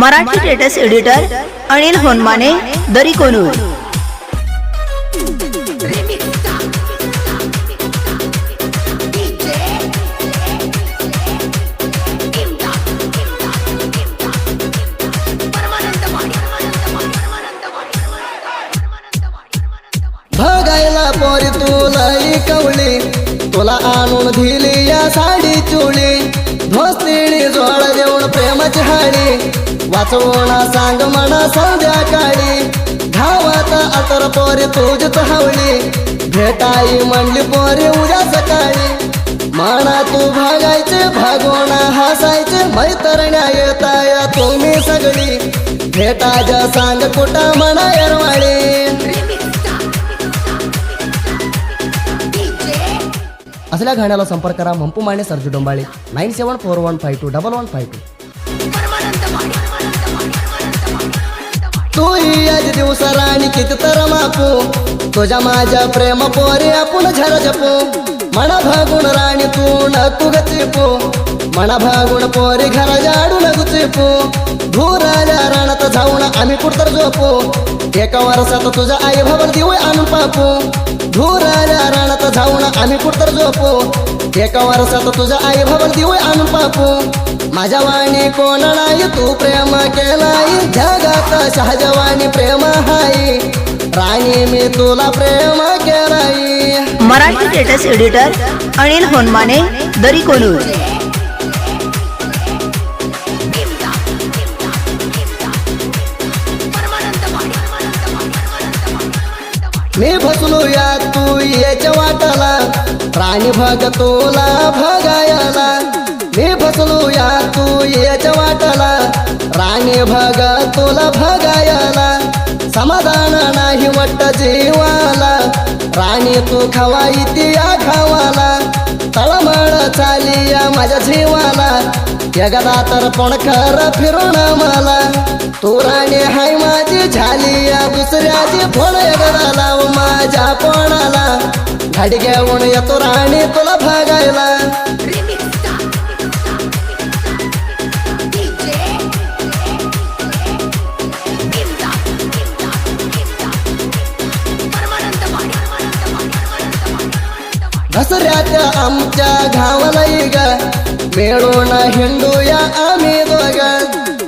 Marathi status editor Anil Honmane Dari Konur. बघायला पोरी तुला कवली तुला आणून दिली या साडी चोळी वाचवणा सांग म्हणा संध्याकाळी. धावत अतर पोरी तुझच हवली भेटाई म्हणली पोरी उद्या सकाळी. म्हणा तू भागायचे भागवणा हसायचे मैत्रिण्या येताया तुम्ही सगळी. भेटा सांग कुठं म्हणा येरवाळी. असल्या गाण्याला संपर्क करा Manpu Mane Sarju Dombale. Nine seven four one five two double one five two. तू आज दिवस राणी किती तर मापू. तुझ्या माझ्या प्रेम पोरी आपण झर जपू म्हणा भागून राणी तू न तू गचिपू. मना भागून पोरी घरा जाडू न गुचिपू. धुराल्या राणात जाऊन आम्ही कुठतर झोपू. एका वर्षात तुझ्या आई भावाला दिवय आणून पापू धुराल्या राणात जाऊन आम्ही कुठतर झोपू. एका वर्षात तुझ्या आई भावाला दिवय आणून पापू माझ्या वाणी कोण नाही तू प्रेम केलाय? जगात शहजवानी प्रेम हाय. राणी मी तुला प्रेम केलाय. मराठी टेटस एडिटर अनिल होनमाने दरी कोनूर मी फसलो या तू याच्या वाटाला. प्राणी भाग तुला भगायला. मी या तू याच्या वाटाला. राणी भाग तुला भगायला. समाधान नाही वाटत जीवाला. राणी तू खावा इति या खावाला. तळमळ चाली या माझ्या जीवाला. जगदा तर पण खर फिरून मला तू राणी हाय माझी झाली या दुसऱ्याची फोड एकदा लाव माझ्या पोणाला गाडी घेऊन येतो राणी तुला भागायला. हसऱ्यात आमच्या घावाला ग मिळून हिंडूया आम्ही दोघ.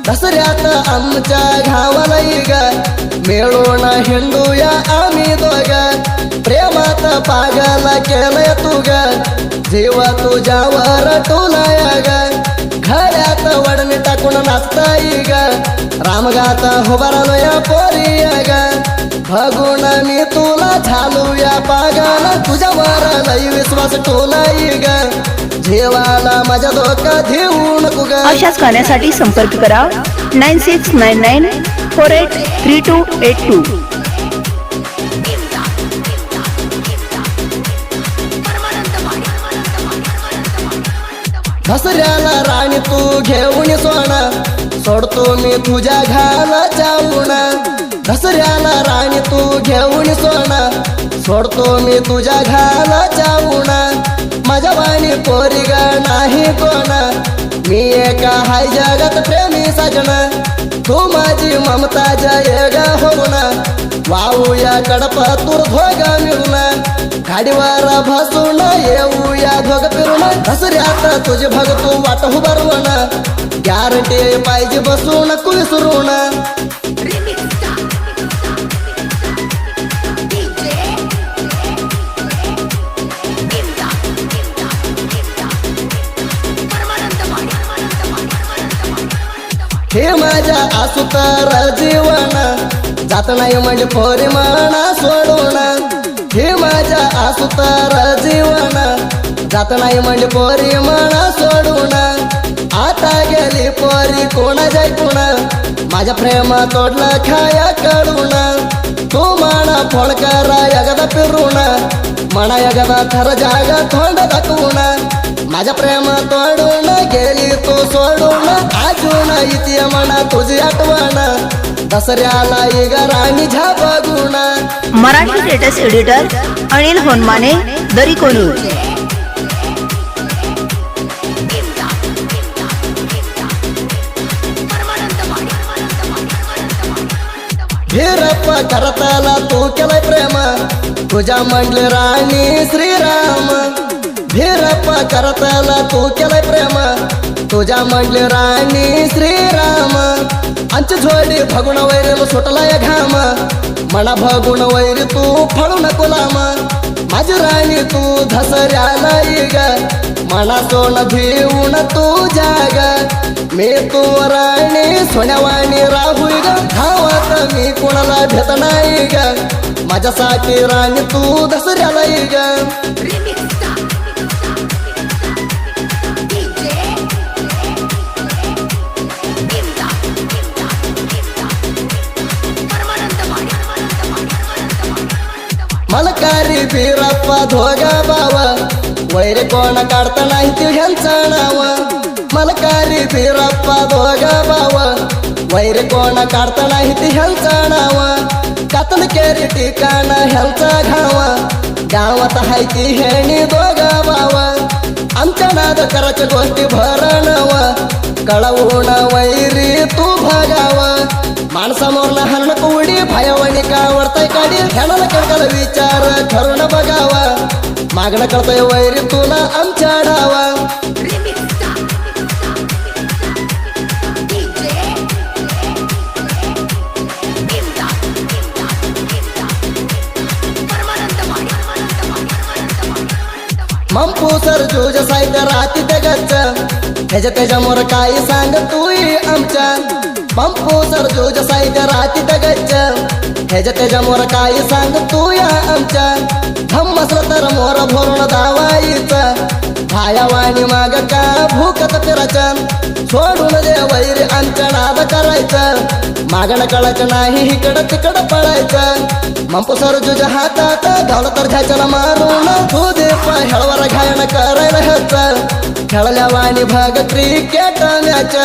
दसऱ्यात आमच्या घावाला ग मिळून हिंडूया आम्ही दोघ. प्रेमात पागल केलंय तू ग जीव तुझ्यावर टोलाया ग घरात वडणी टाकून नाचताय ग. रामगात हुबारालो या पोरी ग भगुण मी तुला झालो या पागल. तुझ्यावर लई विश्वास टोलाई ग. जेवाला माझ्या धोका नको ग अशाच गाण्यासाठी संपर्क करा. Nine six nine nine four eight three two eight two. दसऱ्याला राणी तू घेऊन सोना सोडतो मी तुझ्या घाला जाऊना दसऱ्याला राणी तू घेऊन सोना सोडतो मी तुझ्या घाला उणा माझ्या वाणी पोरी ग नाही कोणा. मी एका हाय जगात प्रेमी सजना. तू माझी ममता जय ग होना वाहूया कडपा तूर धोग मिळून. गाडीवर भासून येऊया धोग फिरून. दसऱ्यात तुझे तू वाट उभारून गॅरंटी पाहिजे बसून कुसरून हे माझ्या असू तर जीवन जात नाही म्हणजे परिमाणा सोडून. हे माझ्या असू तर जीवन जात नाही म्हणजे परिमाणा सोडून. आता गेली पोरी कोणा जाय कोणा. माझ्या प्रेम तोडला खाया कडून तू म्हणा फोड करा यगदा फिरून. म्हणा यगदा थर जागा थोंड दाखवून. माझ्या प्रेम तोडून गेली तू सोडून अजून इथे म्हणा तुझी आठवण. दसऱ्याला राणी झाबगुण. मराठी टेटस एडिटर अनिल होनमाने दरी भीरप्प करताला तू केलाय प्रेम. तुझ्या म्हणले राणी श्रीराम. भीरप्प करताला तू केलाय प्रेम. तुझ्या म्हणले राणी श्रीराम. आमची झोडी भगुण वैर सुटलाय घाम. म्हणा भगुण वैर तू फळू नको लाम. माझी राणी तू धसऱ्याला ग म्हणा सोन भिवून तू जाग. मी तू राणी सोन्यावाणी राहू ग धावत मी कोणाला भेट नाही ग माझ्यासाठी राणी तू दसऱ्याला ये ग Paramanandamani बिरप्पा धोगा बावा. वैर कोण काढता नाही तू नाव. मलकारी बिरप्पा धोगा बावा. वैर कोण काढता नाही ती नाव. कातल केरी ठिकाण ह्यांचा घावा. गावात हाय ती हेणी दोगा बावा. आमच्या नाद कराच्या गोष्टी भरणव कळवून वैरी तू भागावा. माणसामोर हरण कोवडी भायवाणी का वरताय काढी ध्यानाला कळकाला विचार ठरून बघावा. मागणं करतोय वैरी तुला आमच्या डावा. मंपू सर जोज साहित्य राहती ते गच्च. त्याच्या त्याच्यामोर काही सांग तू आमच्या. पंपू सर जुज राती ते गच्च. ह्याच्या मोर काही सांग तू या आमच्या. धम्म तर मोर भरून दावायचं. भायावाणी माग का भूकत फिरायचं? सोडून दे वैर आमच्या नाद करायचं. मागणं कळायचं नाही इकडं तिकडं पळायचं. मंपू सर हातात धावलं तर घ्यायचं मारून तू दे हळवर घायण करायला ह्याच. खेळल्या वाणी भाग क्रिकेट मॅच.